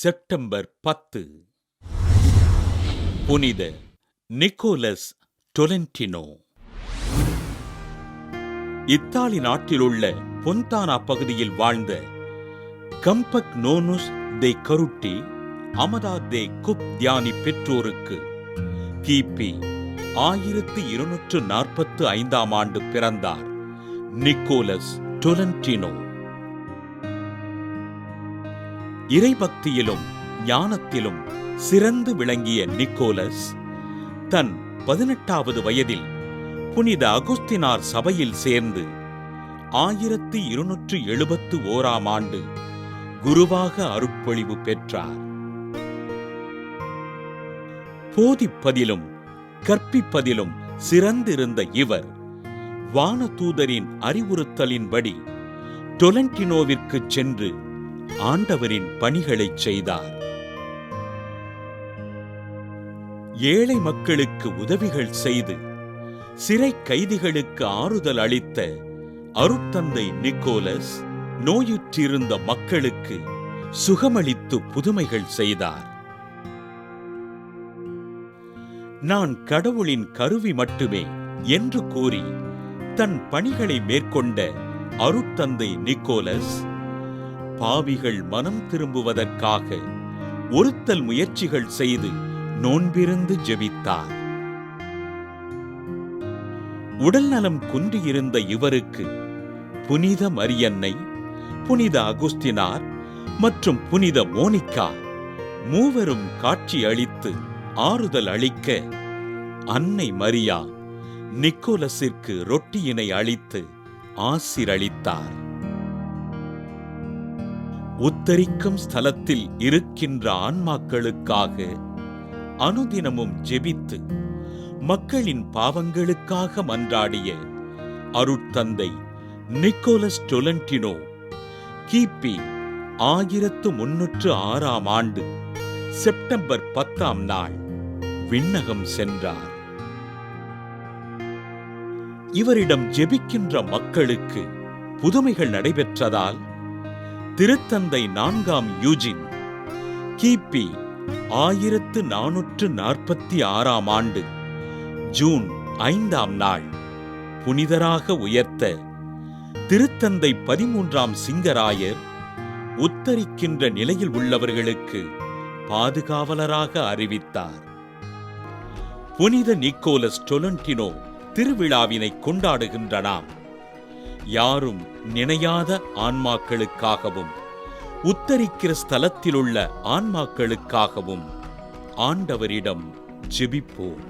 September பத்து. புனித Nicolas டொலென்டினோ. Italy நாட்டிலுள்ள பொந்தானா பகுதியில் வாழ்ந்த கம்பக் நோனுஸ் தே கருட்டி அமதா தே குப் தியானி பெற்றோருக்கு கிபி ஆயிரத்து இருநூற்று நாற்பத்து ஐந்தாம் ஆண்டு பிறந்தார் நிக்கோலஸ் டொலன்டினோ. இறைபக்தியிலும் ஞானத்திலும் சிறந்து விளங்கிய நிக்கோலஸ் தன் பதினெட்டாவது வயதில் புனித அகுஸ்தினார் சபையில் சேர்ந்து ஆயிரத்தி இருநூற்று எழுபத்து ஓராம் ஆண்டு குருவாக அருட்பொழிவு பெற்றார். போதிப்பதிலும் கற்பிப்பதிலும் சிறந்திருந்த இவர் வானதூதரின் அறிவுறுத்தலின்படி டொலண்டினோவிற்கு சென்று ஆண்டவரின் பணிகளைச் செய்தார். ஏழை மக்களுக்கு உதவிகள் செய்து சிறை கைதிகளுக்கு ஆறுதல் அளித்த அருட்தந்தை நிக்கோலஸ் நோயுற்றிருந்த மக்களுக்கு சுகமளித்து புதுமைகள் செய்தார். நான் கடவுளின் கருவி மட்டுமே என்று கூறி தன் பணிகளை மேற்கொண்ட அருட்தந்தை நிக்கோலஸ் பாவிகள் மனம் திரும்புவதற்காக ஒருத்தல் முயற்சிகள் செய்து நோன்பிருந்து ஜெபித்தார். உடல் நலம் குன்றியிருந்த இவருக்கு புனித மரியன்னை புனித அகுஸ்தினார் மற்றும் புனித மோனிகா மூவரும் காட்சி அளித்து ஆறுதல் அளிக்க அன்னை மரியா நிக்கோலஸிற்கு ரொட்டியினை அளித்து ஆசிரளித்தார். உத்தரிக்கும் ஸ்தலத்தில் இருக்கின்ற ஆன்மாக்களுக்காக அனுதினமும் ஜெபித்து மக்களின் பாவங்களுக்காக மன்றாடிய அருட்தந்தை நிக்கோலஸ் டொலண்டினோ கிபி ஆயிரத்து முன்னூற்று ஆறாம் ஆண்டு செப்டம்பர் பத்தாம் நாள் விண்ணகம் சென்றார். இவரிடம் ஜெபிக்கின்ற மக்களுக்கு புதுமைகள் நடைபெற்றதால் திருத்தந்தை நான்காம் யூஜின். கிபி ஆயிரத்து நானூற்று நாற்பத்தி ஆறாம் ஆண்டு ஜூன் ஐந்தாம் நாள். புனிதராக உயர்த்த திருத்தந்தை பதிமூன்றாம் சிங்கராயர் உத்தரிக்கின்ற நிலையில் உள்ளவர்களுக்கு பாதுகாவலராக அறிவித்தார். புனித நிக்கோலஸ் டொலண்டினோ திருவிழாவினை கொண்டாடுகின்ற நாம் யாரும் நினையாத ஆன்மாக்களுக்காகவும் உத்தரிக்கிற ஸ்தலத்திலுள்ள ஆன்மாக்களுக்காகவும் ஆண்டவரிடம் ஜெபிப்போம்.